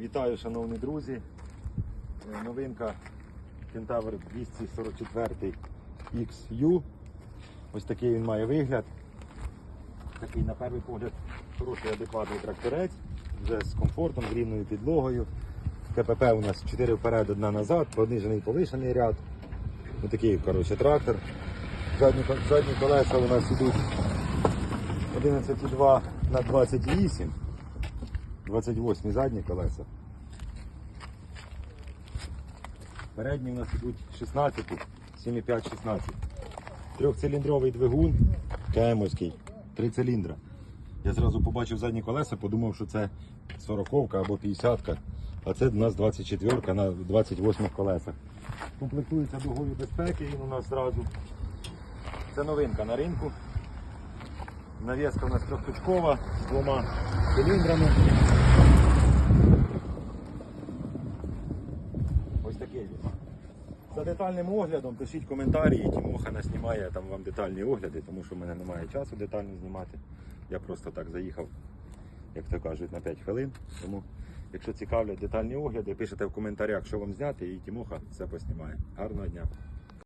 Вітаю, шановні друзі. Е, Новинка Кентавр 244 XU. Ось такий він має вигляд. Такий, на перший погляд, хороший адекватний тракторець, вже з комфортом, з рівною підлогою. КПП у нас 4 вперед, одна назад, понижений повишений ряд. Ось такий коротше, трактор. Задні, задні колеса у нас йдуть 11,2 на 28. 28 задні колеса. Передні у нас йдуть 16, 7,5-16. Трьохциліндровий двигун, КМовський, три циліндра. Я зразу побачив задні колеса, подумав, що це 40 або 50-ка, а це у нас 24-ка на 28 колесах. Комплектується дугою безпеки, він у нас зразу. Це новинка на ринку. Навіска у нас трьохточкова з двома циліндрами. Ось такий він. За детальним оглядом пишіть коментарі, і Тімоха наснімає там вам детальні огляди, тому що в мене немає часу детально знімати. Я просто так заїхав, як то кажуть, на 5 хвилин. Тому, якщо цікавлять детальні огляди, пишете в коментарях, що вам зняти, і Тімоха все поснімає. Гарного дня!